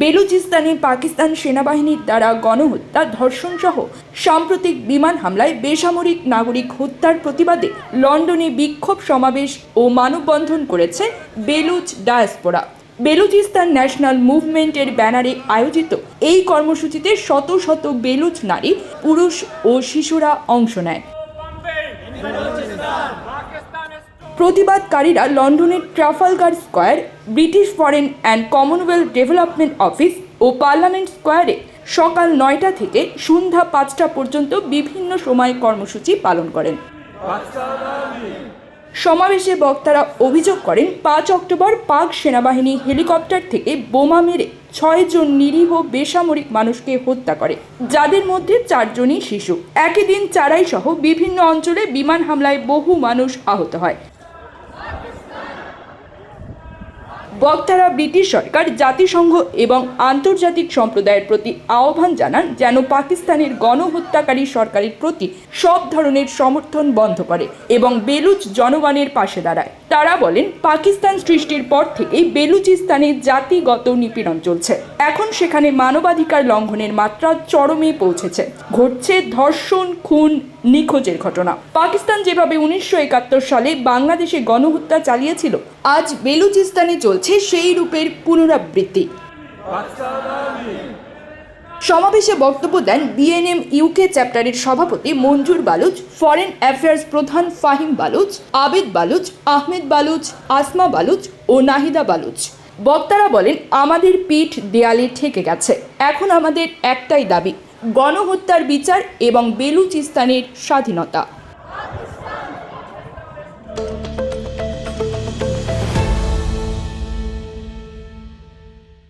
বেলুচিস্তানে পাকিস্তান সেনাবাহিনীর দ্বারা গণহত্যা ধর্ষণ সহ সাম্প্রতিক বিমান হামলায় বেসামরিক নাগরিক হত্যার প্রতিবাদে লন্ডনে বিক্ষোভ সমাবেশ ও মানববন্ধন করেছে বেলুচ ডায়াসপোরা। বেলুচিস্তান ন্যাশনাল মুভমেন্টের ব্যানারে আয়োজিত এই কর্মসূচিতে শত শত বেলুচ নারী, পুরুষ ও শিশুরা অংশ নেয়। প্রতিবাদকারীরা লন্ডনের Trafalgar square, British foreign and Commonwealth development office O parliament স্কোয়ারে সকাল নয়টা থেকে সন্ধ্যা পাঁচটা পর্যন্ত বিভিন্ন সময় কর্মসূচি পালন করেন। সমাবেশে বক্তারা অভিযোগ করেন, পাঁচ অক্টোবর পাক সেনাবাহিনী হেলিকপ্টার থেকে বোমা মেরে ছয়জন নিরীহ বেসামরিক মানুষকে হত্যা করে, যাদের মধ্যে চারজনই শিশু। একই দিন চারাই সহ বিভিন্ন অঞ্চলে বিমান হামলায় বহু মানুষ আহত হয়। বক্তারা ব্রিটিশ সরকার, জাতিসংঘ এবং আন্তর্জাতিক সম্প্রদায়ের প্রতি আহ্বান জানান যেন পাকিস্তানের গণহত্যাকারী সরকারের প্রতি সব ধরনের সমর্থন বন্ধ করে এবং বেলুচ জনগণের পাশে দাঁড়ায়। তারা বলেন, পাকিস্তান সৃষ্টির পর থেকেই বেলুচিস্তানে জাতিগত নিপীড়ন চলছে। এখন সেখানে মানবাধিকার লঙ্ঘনের মাত্রা চরমে পৌঁছেছে। ঘটছে ধর্ষণ, খুন নিখোঁজের ঘটনা। পাকিস্তান যেভাবে উনিশশো একাত্তর সালে বাংলাদেশে গণহত্যা চালিয়েছিল, আজ বেলুচিস্তানে চলছে সেই রূপের পুনরাবৃত্তি। সমাবেশে বক্তব্য দেন বিএনএম ইউকে চ্যাপ্টারের সভাপতি মঞ্জুর বালুচ, ফরেন অ্যাফেয়ার্স প্রধান ফাহিম বালুচ, আবেদ বালুচ, আহমেদ বালুচ, আসমা বালুচ ও নাহিদা বালুচ। বক্তারা বলেন, আমাদের পিঠ দেয়ালে ঠেকে গেছে। এখন আমাদের একটাই দাবি গণহত্যার বিচার এবং বেলুচিস্তানের স্বাধীনতা।